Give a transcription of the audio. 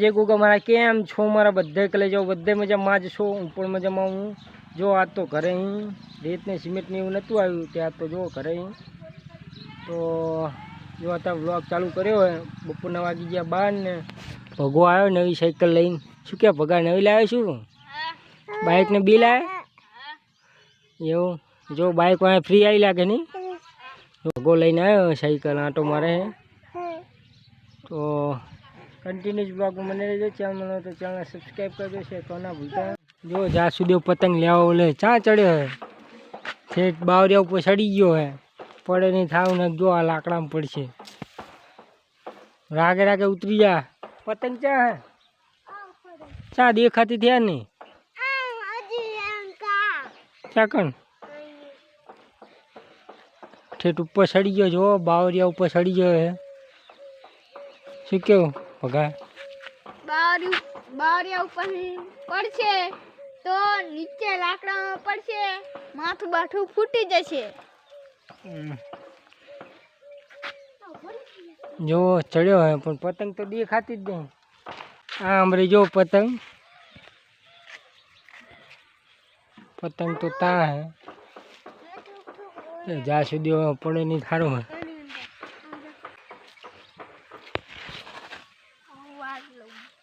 જે ગોગા મારા કેમ છો? મારા બધે કલે જાઓ બધે મજામાં જ છો? હું પણ મજામાં હું. જો આજ તો ઘરે અહીં રેત ને સિમેન્ટ ને એવું નહોતું આવ્યું ત્યાં તો જો ઘરે અહીં તો જો અત્યારે વ્લોગ ચાલુ કર્યો હોય બપોરના વાગી ગયા બાર ને ભગો આવ્યો નવી સાયકલ લઈને. શું કે ભગા, નવી લાવ્યો શું બાઇકને બિલ આવે એવું? જો બાઇક વાંહે ફ્રી આવી લાગે નહીં ભગો લઈને આવ્યો સાયકલ આંટો મારે તો કન્ટિન્યુઅસ બ્લોગ મને રહેજો. ચેનલ તો ચેનલ સબસ્ક્રાઈબ કરજો છે તો ના ભૂલતા. જો જ્યાં સુધી પતંગ લેવા ઓલે ચા ચડ્યો હે? ઠેઠ બાવરિયા ઉપર ચડી ગયો હે. પડે નહીં થાવ ને જો આ લાકડામાં પડશે. રાગે રાગે ઉતરી જા. પતંગ ચા હે? ચા દેખાતી થયા નહીં? ચા કણ? ઠેઠ ઉપર ચડી ગયો જો બાવરિયા ઉપર ચડી ગયો હે. શું કેવું? ભગા બારી બારિયા ઉપર પડશે તો નીચે લાકડામાં પડશે માથું બાઠું ફૂટી જશે. જો ચડ્યો હે પણ પતંગ તો દેખાતી જ નહીં. આ આમરે જો પતંગ. પતંગ તો તા હે. જ્યાં સુધી પડે નહીં સારું હે. talong.